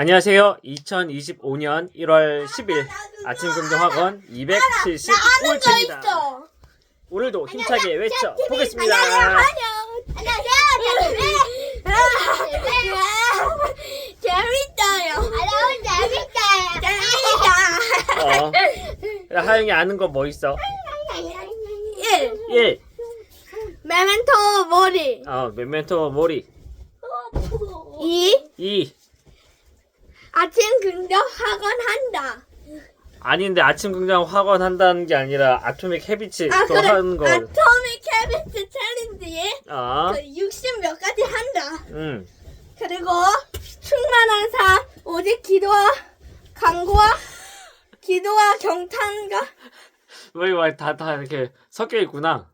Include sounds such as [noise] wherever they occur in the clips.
안녕하세요. 2025년 1월 10일 아침 긍정학원 275일차입니다. 있어. 오늘도 힘차게 외쳐 보겠습니다. 재밌어요. 재밌어요. 어. 야, 하영이 아는 거 뭐 있어? 1. 1. 메멘토 머리. 어, 메멘토 모리. 2. 2. 아침 긍정 학원 한다. 아닌데 아침 긍정 학원 한다는 게 아니라 아토믹 헤비츠 아 또 그래. 하는 거. 아토믹 캐비트 챌린지에 어. 그60몇 가지 한다. 음. 그리고 충만한 삶 오직 기도와 강구와 기도와 경탄과 왜다다 이렇게 섞여 있구나.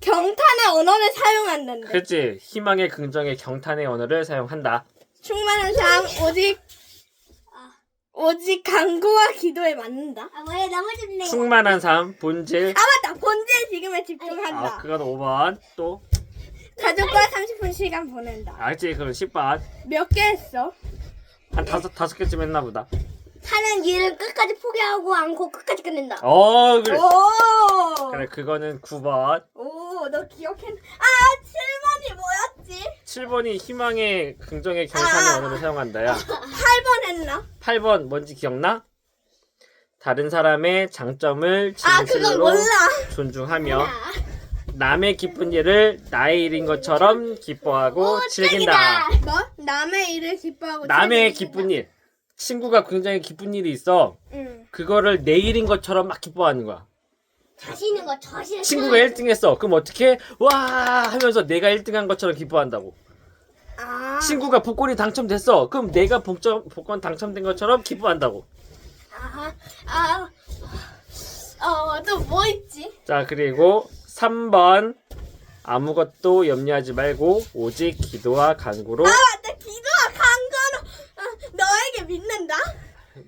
경탄의 언어를 사용한다는데 그렇지. 희망의 긍정의 경탄의 언어를 사용한다. 충만한 삶 오직 오직 강구와 기도에 맞는다. 아, 뭐야, 너무 좋네. 충만한 삶, 본질. 아 맞다 본질 지금에 집중한다. 아, 그건 5번. 또. 가족과 30분 시간 보낸다. 알지? 그럼 10번. 몇 개 했어? 한 다섯, 다섯 개쯤 했나 보다. 하는 일을 끝까지 포기하고 않고 끝까지 끝낸다. 어, 그래. 오. 그래, 그거는 9번. 오, 너 기억했? 아, 7번이 뭐였지? 7번이 희망의 긍정의 경탄의 아. 언어를 사용한다야. 8번 했나? 8번 뭔지 기억나? 다른 사람의 장점을 아, 그건 진실로 몰라. 존중하며 남의 기쁜 일을 나의 일인 것처럼 기뻐하고 즐긴다. 뭐? 남의 일을 기뻐하고 남의 즐기는 기쁜 일. 친구가 굉장히 기쁜 일이 있어. 응. 그거를 내 일인 것처럼 막 기뻐하는 거야. 자신 있는 거, 자신 친구가 1등 했어. 그럼 어떻게? 와! 하면서 내가 1등 한 것처럼 기뻐한다고. 아. 친구가 복권이 당첨됐어. 그럼 내가 복점, 복권 당첨된 것처럼 기뻐한다고. 아. 아. 어, 또 뭐 있지? 자, 그리고 3번. 아무것도 염려하지 말고 오직 기도와 간구로 아, 맞다. 기도와 강건로 아, 너에게 믿는다.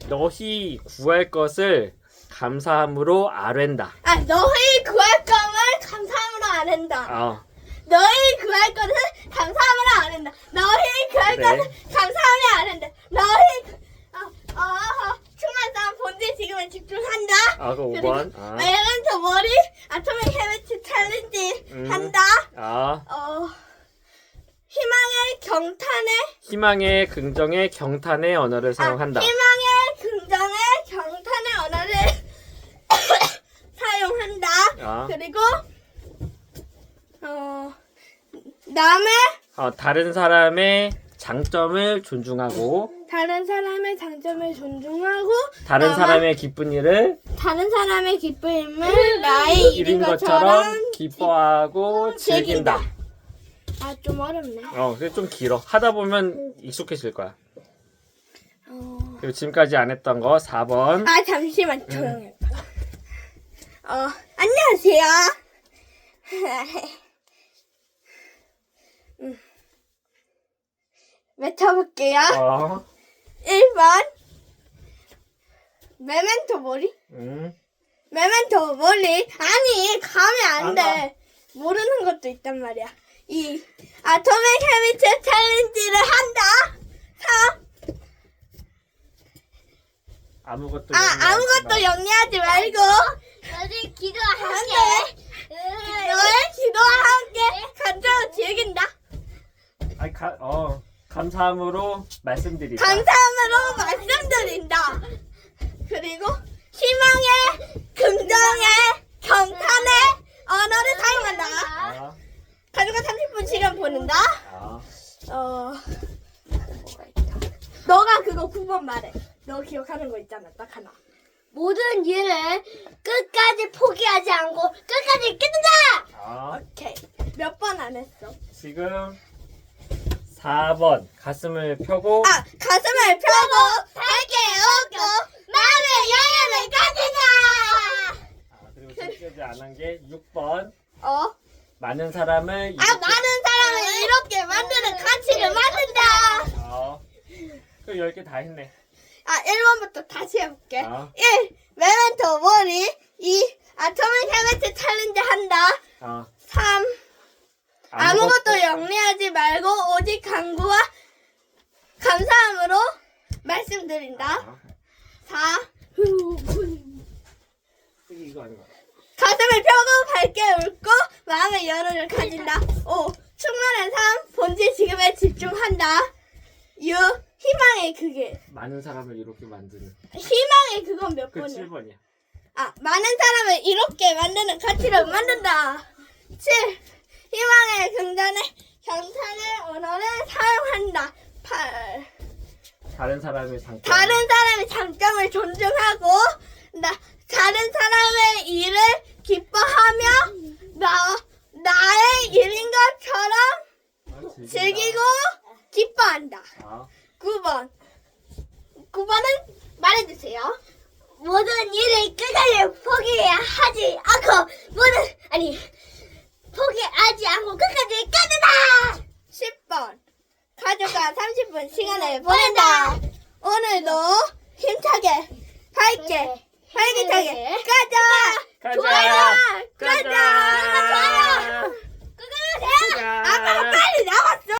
너희 구할 것을 감사함으로 아랜다. 아, 너희 구할 것을 감사함으로 안 한다. 어, 너희 구할 것을 감사함으로 안 한다. 너희 구할 그래. 것을 감사함으로 안 한다. 너희 어, 어, 충만 싸움 본질 지금에 집중한다. 아, 그 그리고 5번. 아, 멜런트 머리 아토믹 헤비트 챌린지 음. 한다. 아, 어, 희망의 경탄의 희망의 긍정의 경탄의 언어를 사용한다. 아, 희망의 긍정의 경탄의 언어를 사용한다. 아. 그리고 어 남의 어, 다른 사람의 장점을 존중하고 다른 사람의 장점을 존중하고 다른 사람의 기쁜 일을 다른 사람의 기쁨을 나의 일인 것처럼 기뻐하고 즐긴다. 아 좀 어렵네. 어, 그게 좀 길어. 하다 보면 익숙해질 거야. 어... 그리고 지금까지 안 했던 거 4번. 아 잠시만 조용해. 어 안녕하세요. [laughs] 음. 외쳐볼게요. 어. 1번 메멘토 머리? 음. 메멘토 머리 아니 가면 안안 돼. 모르는 것도 있단 말이야. 2 아토믹 헤비트 챌린지를 한다. 3 아무것도 아, 아무것도 마. 영리하지 말고 너희 기도와 함께. 너의 기도와 함께 간절히 즐긴다. 아니, 가, 어, 감사함으로 말씀드리다. 감사함으로 말씀드린다. 그리고 희망의 긍정의 경탄의 언어를 사용한다. 아, 가족과 30분 시간 보낸다. 아. 어 뭐가 있다. 너가 그거 9번 말해. 너 기억하는 거 있잖아. 딱 하나. 모든 일을 끝까지 포기하지 않고 끝까지 끝낸다! 아, 오케이. 몇 번 안 했어? 지금 4번. 가슴을 펴고 아 가슴을 펴고 밝게 웃고 마음의 여유를 가지자. 아, 그리고 지금까지 안 한 게 6번. 어? 많은 사람을 아 이롭게 많은 사람을 이롭게 만드는 가치를 만든다. 어. 그 10개 다 했네. 아 1번부터 다시 해볼게. 아. 1. 메멘토 머리 2. 아토믹 헤비트 챌린지 한다. 어. 3. 아무것도 영리하지 말고 오직 강구와 감사함으로 말씀드린다. 아, 4. 이거 아닌가? 가슴을 펴고 밝게 웃고 마음의 여론을 가진다. 5. 충만한 삶, 본질 지금에 집중한다. 6. 희망의 그게. 많은 사람을 이렇게 만드는. 희망의 그건 몇 그 번이야? 7번이야. 아, 많은 사람을 이롭게 만드는 가치를 만든다. 7. 희망의 긍정의 경탄의 언어를 사용한다. 8. 다른 사람의 장점. 다른 사람의 장점을 존중하고 나 다른 사람의 일을 기뻐하며 거예요. 모든 일을 끝까지 포기하지 않고 모든 아니 포기하지 않고 끝까지 끝내다. 10번 가족과 30분 시간을 네, 보낸다. 오늘도 힘차게 밝게 네, 활기차게 가자. 가자. 가자. 가자. 가자. 가자. 가자. 가자. 가자. 가자. 가자. 가자. 가자.